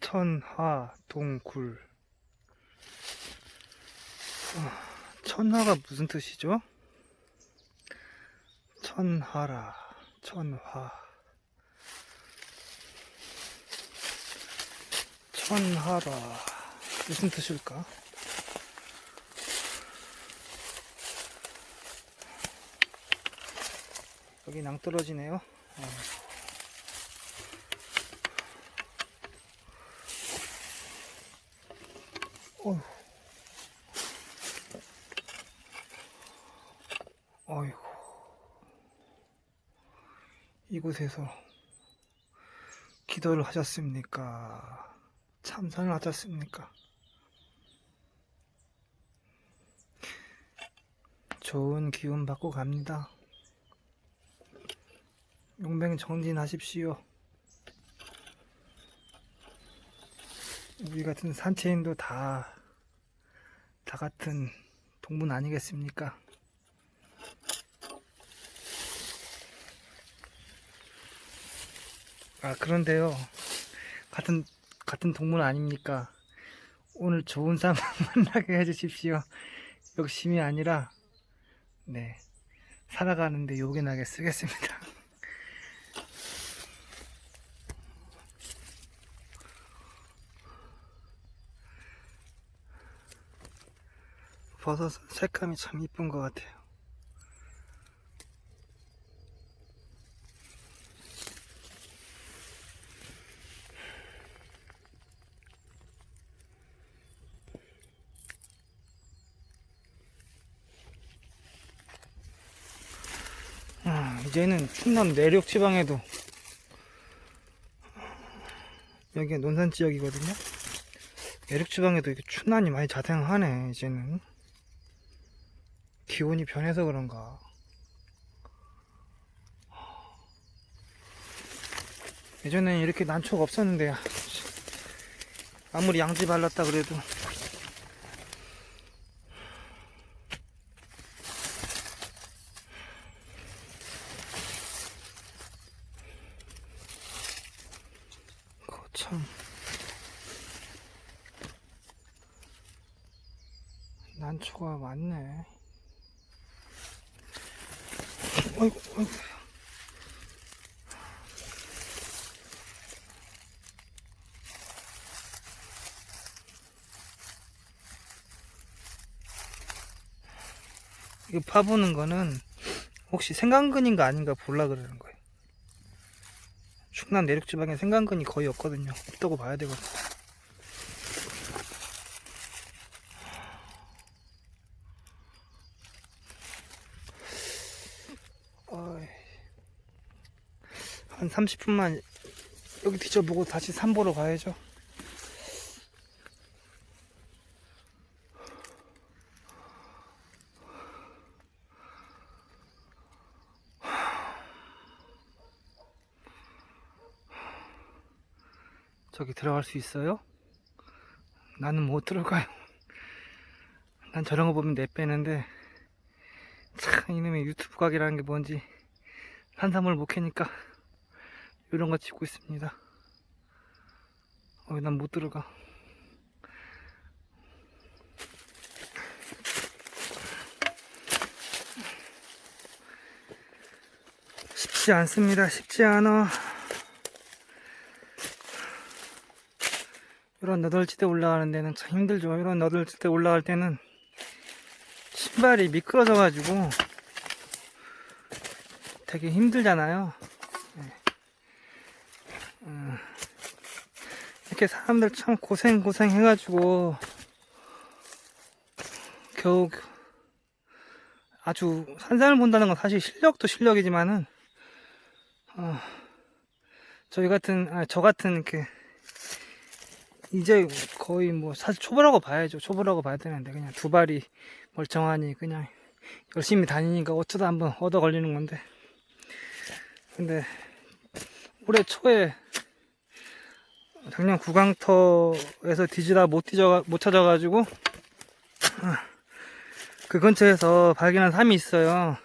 천하 동굴 어, 천하가 무슨 뜻이죠? 천하라 천화 천하라 무슨 뜻일까? 여기 낭떠러지네요. 어. 어휴. 어이구. 이곳에서 기도를 하셨습니까? 참선을 하셨습니까? 좋은 기운 받고 갑니다. 용병 정진하십시오. 우리 같은 산채인도 다, 다 같은 동문 아니겠습니까? 아, 그런데요. 같은, 같은 동문 아닙니까? 오늘 좋은 사람 만나게 해주십시오. 욕심이 아니라, 네. 살아가는데 요긴하게 쓰겠습니다. 버섯 색감이 참 이쁜 것 같아요. 아, 이제는 충남 내륙 지방에도 여기가 논산 지역이거든요. 내륙 지방에도 이렇게 춘난이 많이 자생하네 이제는. 기온이 변해서 그런가. 예전엔 이렇게 난초가 없었는데, 아무리 양지 발랐다 그래도. 거참. 난초가 많네. 어이구, 어이구. 이거 파보는 거는 혹시 생강근인가 아닌가 볼라 그러는 거예요. 충남 내륙 지방에 생강근이 거의 없거든요. 없다고 봐야 되거든요. 한 30분만 여기 뒤져보고 다시 산 보러 가야죠. 저기 들어갈 수 있어요? 나는 못 들어가요. 난 저런 거 보면 내 빼는데 참 이놈의 유튜브 각이라는 게 뭔지 산삼을 못 캐니까 이런 거 찍고 있습니다. 어, 난 못 들어가. 쉽지 않습니다. 쉽지 않아. 이런 너덜지대 올라가는 데는 참 힘들죠. 이런 너덜지대 올라갈 때는 신발이 미끄러져 가지고 되게 힘들잖아요. 네. 음, 이렇게 사람들 참 고생 고생 해가지고 겨우 아주 산산을 본다는 건 사실 실력도 실력이지만은 어, 저희 같은 아, 저 같은 이렇게 이제 거의 뭐 사실 초보라고 봐야죠. 초보라고 봐야 되는데 그냥 두 발이 멀쩡하니 그냥 열심히 다니니까 어쩌다 한번 얻어 걸리는 건데. 근데 올해 초에 작년 구강터에서 뒤지다 못 뒤져 못 찾아가지고 그 근처에서 발견한 삶이 있어요.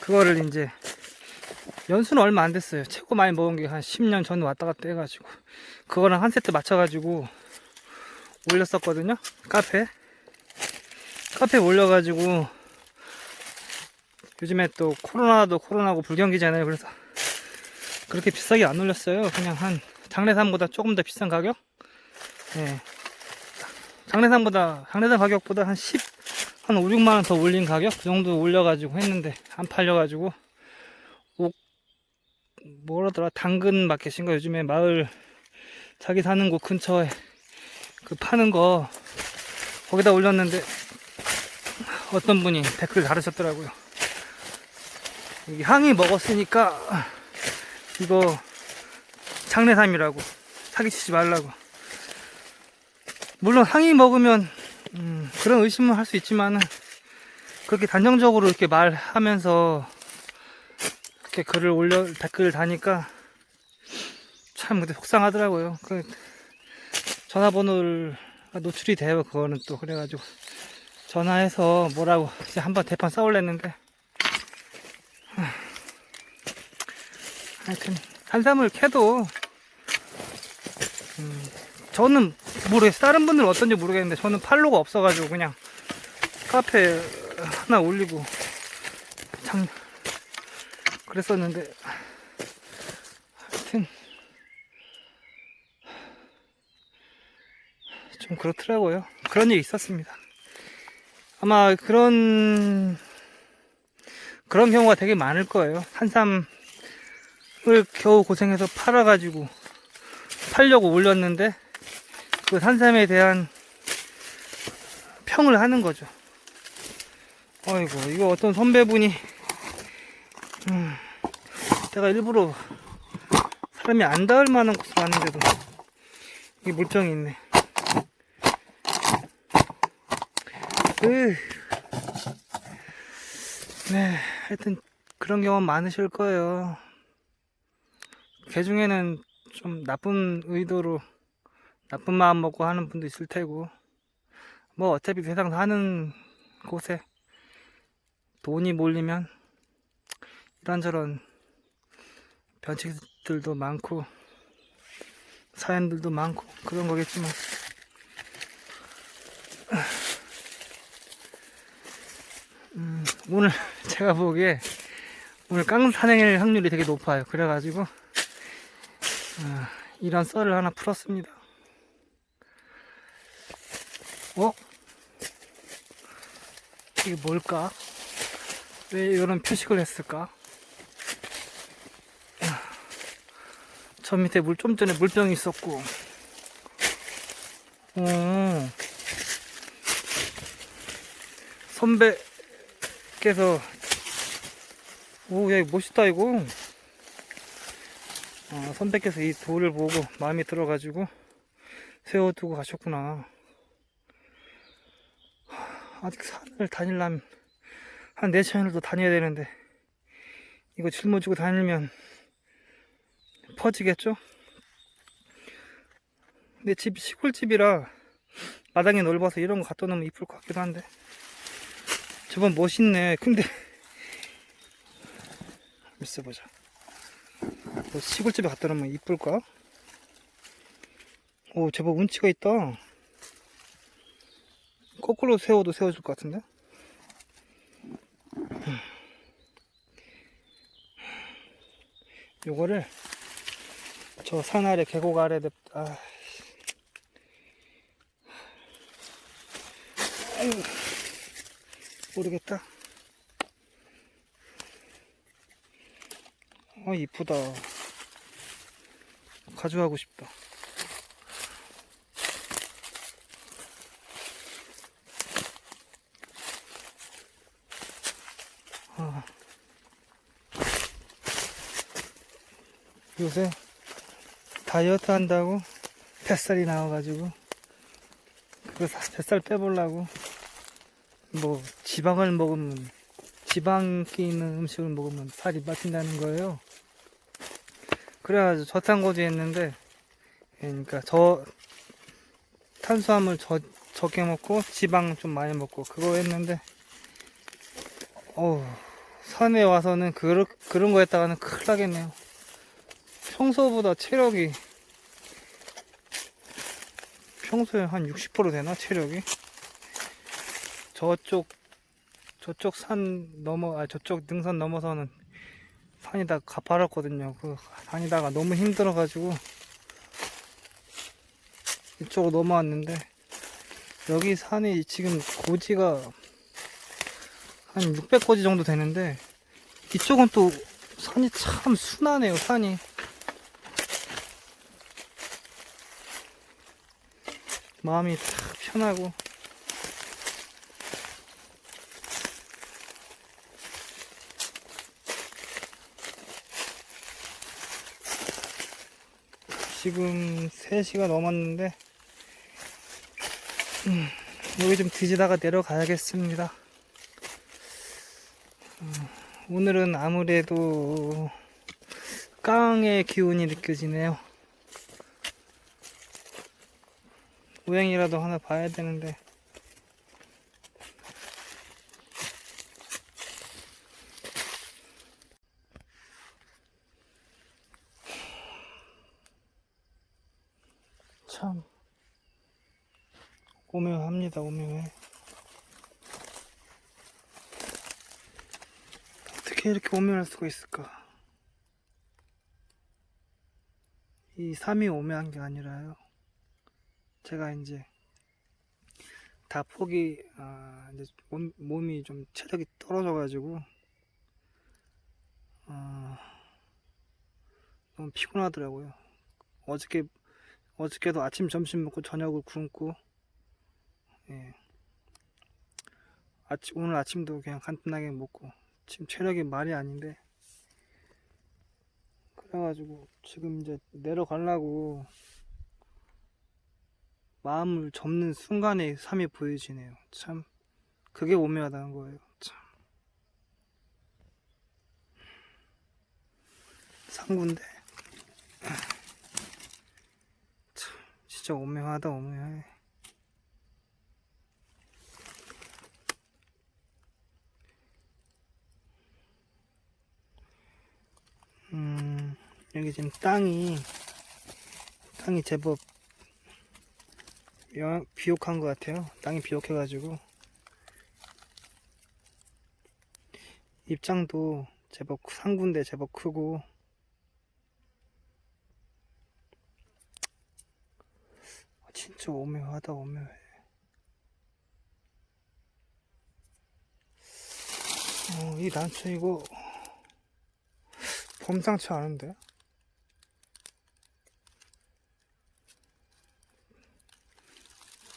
그거를 이제 연수는 얼마 안 됐어요. 최고 많이 먹은 게 한 10년 전에 왔다 갔다 해가지고 그거랑 한 세트 맞춰가지고 올렸었거든요. 카페 카페 올려가지고 요즘에 또 코로나도 코로나고 불경기잖아요. 그래서 그렇게 비싸게 안 올렸어요. 그냥 한 장례산보다 조금 더 비싼 가격? 예. 장례산보다 장례산 가격보다 한 10, 한 5, 6만 원 더 올린 가격 그 정도 올려가지고 했는데 안 팔려가지고 옥 뭐라더라 당근 마켓인가 요즘에 마을 자기 사는 곳 근처에 그 파는 거 거기다 올렸는데 어떤 분이 댓글 달으셨더라고요. 이 향이 먹었으니까 이거 장례삼이라고 사기치지 말라고. 물론 항이 먹으면 음, 그런 의심을 할 수 있지만은 그렇게 단정적으로 이렇게 말하면서 이렇게 글을 올려 댓글을 다니까 참 근데 속상하더라고요. 그 전화번호를 노출이 돼요. 그거는 또 그래가지고 전화해서 뭐라고 이제 한번 대판 싸울랬는데 하여튼 한삼을 캐도 음, 저는 모르겠어요. 다른 분들은 어떤지 모르겠는데 저는 팔로가 없어가지고 그냥 카페 하나 올리고 참 그랬었는데 하여튼 좀 그렇더라고요. 그런 일이 있었습니다. 아마 그런 그런 경우가 되게 많을 거예요. 한삼을 겨우 고생해서 팔아가지고 팔려고 올렸는데 그 산삼에 대한 평을 하는 거죠. 어이구, 이거 어떤 선배분이, 음, 내가 일부러 사람이 안 닿을 만한 곳에 왔는데도 이 물정이 있네. 으. 네, 하여튼 그런 경험 많으실 거예요. 개 중에는 좀 나쁜 의도로 나쁜 마음 먹고 하는 분도 있을 테고 뭐 어차피 세상 사는 곳에 돈이 몰리면 이런저런 변칙들도 많고 사연들도 많고 그런 거겠지만. 음, 오늘 제가 보기에 오늘 깡 산행일 확률이 되게 높아요. 그래가지고 아, 이런 썰을 하나 풀었습니다 어? 이게 뭘까? 왜 이런 표식을 했을까? 저 밑에 물 좀 전에 물병이 있었고, 어, 선배께서, 오, 야, 이거 멋있다, 이거. 어, 선배께서 이 돌을 보고 마음에 들어가지고 세워두고 가셨구나. 아직 산을 다니려면 한 4시간을 더 다녀야 되는데 이거 짊어지고 다니면 퍼지겠죠? 근데 집이 시골집이라 마당이 넓어서 이런 거 갖다 놓으면 이쁠 것 같기도 한데 저번 멋있네 근데 있어 보자 뭐 시골집에 갖다 놓으면 이쁠까? 오 제법 운치가 있다 거꾸로 세워도 세워줄 것 같은데? 요거를 저 산 아래 계곡 아래 냅, 아. 아유, 모르겠다. 아, 이쁘다. 가져가고 싶다. 아. 요새 다이어트 한다고 뱃살이 나와가지고 그 사- 뱃살 빼보려고 뭐 지방을 먹으면 지방기 있는 음식을 먹으면 살이 빠진다는 거예요. 그래가지고 저탄고지 했는데 그러니까 저 탄수화물 저, 적게 먹고 지방 좀 많이 먹고 그거 했는데 어우 산에 와서는 그런, 그런 거 했다가는 큰일 나겠네요. 평소보다 체력이, 평소에 한 60% 되나? 체력이? 저쪽, 저쪽 산 넘어, 아, 저쪽 능선 넘어서는 산이다 가파랐거든요. 그, 다니다가 너무 힘들어가지고, 이쪽으로 넘어왔는데, 여기 산이 지금 고지가 한 600고지 정도 되는데 이쪽은 또 산이 참 순하네요 산이 마음이 딱 편하고 지금 3시가 넘었는데 음, 여기 좀 뒤지다가 내려가야겠습니다 오늘은 아무래도 깡의 기운이 느껴지네요. 우행이라도 하나 봐야 되는데. 참 오묘합니다 오묘해. 어떻게 이렇게 오묘할 수가 있을까? 이 삶이 오묘한 게 아니라요. 제가 이제 다 포기, 아, 이제 몸, 몸이 좀 체력이 떨어져 가지고, 아, 너무 피곤하더라고요. 어저께, 어저께도 아침, 점심 먹고 저녁을 굶고, 예. 아침, 오늘 아침도 그냥 간단하게 먹고, 지금 체력이 말이 아닌데. 그래가지고 지금 이제 내려가려고 마음을 접는 순간에 삶이 보여지네요. 참 그게 오묘하다는 거예요. 참. 상구인데 참 진짜 오묘하다 오묘해 음, 여기 지금 땅이, 땅이 제법 영- 비옥한 것 같아요. 땅이 비옥해 가지고. 입장도 제법 상군데 제법 크고. 아, 진짜 오묘하다, 오묘해. 어, 이 난초 이거 범상치 않은데?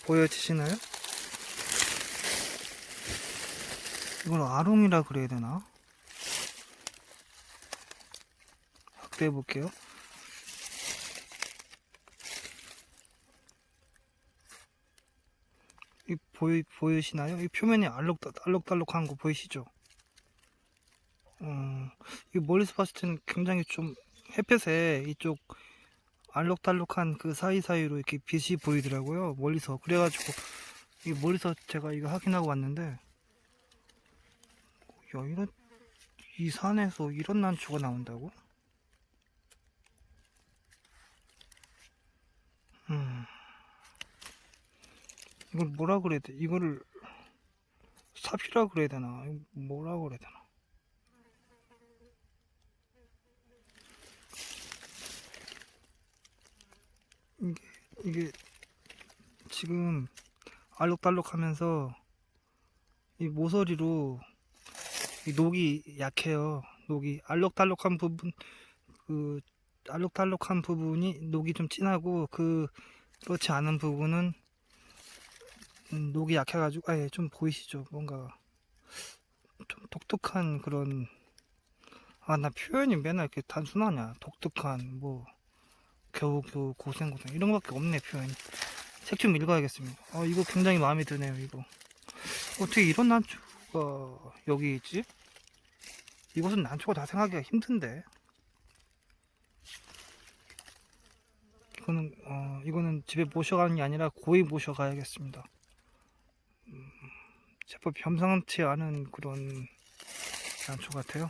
보여지시나요? 이걸 아롱이라 그래야 되나? 확대해 볼게요. 이 보이 보이시나요? 이 표면이 알록 알록달록한 거 보이시죠? 어, 이 멀리서 봤을 때는 굉장히 좀 햇볕에 이쪽 알록달록한 그 사이사이로 이렇게 빛이 보이더라고요. 멀리서. 그래가지고, 이 멀리서 제가 이거 확인하고 왔는데, 야, 이런, 이 산에서 이런 난초가 나온다고? 이걸 뭐라 그래야 돼? 이거를 삽이라 그래야 되나? 뭐라 그래야 되나? 이게, 이게 지금 알록달록 하면서 이 모서리로 이 녹이 약해요. 녹이 알록달록한 부분 그 알록달록한 부분이 녹이 좀 진하고 그 그렇지 않은 부분은 음, 녹이 약해가지고 아예 좀 보이시죠? 뭔가 좀 독특한 그런 아 나 표현이 맨날 이렇게 단순하냐? 독특한 뭐 겨우 겨우 고생 고생 이런 거밖에 없네 표현이. 책 좀 읽어야겠습니다. 어 이거 굉장히 마음에 드네요 이거. 어떻게 이런 난초가 여기 있지? 이곳은 난초가 다 생하기가 힘든데. 이거는 어 이거는 집에 모셔가는 게 아니라 고이 모셔가야겠습니다. 음, 제법 겸상치 않은 그런 난초 같아요.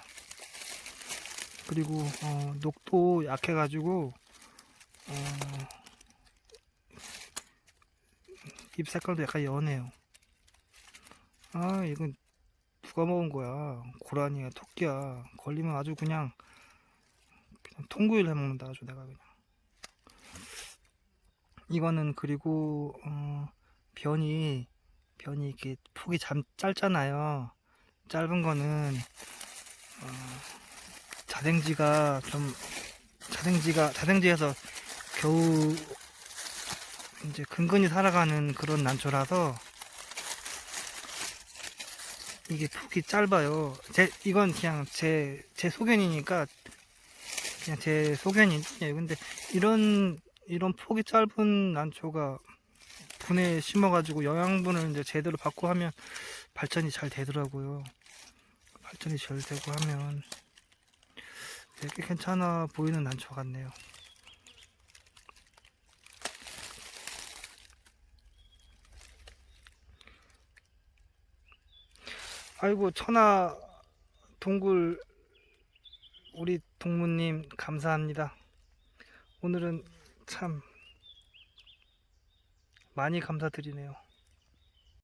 그리고 어, 녹도 약해가지고 어, 잎 색깔도 약간 연해요. 아 이건 누가 먹은 거야? 고라니야, 토끼야. 걸리면 아주 그냥 그냥 통구이를 해먹는다 아주 내가 그냥. 이거는 그리고 어, 변이 변이 이렇게 폭이 잠 짧잖아요. 짧은 거는 어, 자생지가 좀 자생지가 자생지에서 겨우 이제 근근히 살아가는 그런 난초라서 이게 폭이 짧아요. 제 이건 그냥 제제 소견이니까 그냥 제 소견이 예, 근데 이런 이런 폭이 짧은 난초가 분에 심어가지고 영양분을 이제 제대로 받고 하면 발전이 잘 되더라고요. 발전이 잘 되고 하면 되게 괜찮아 보이는 난초 같네요. 아이고 천하 동굴 우리 동무님 감사합니다. 오늘은 참 많이 감사드리네요.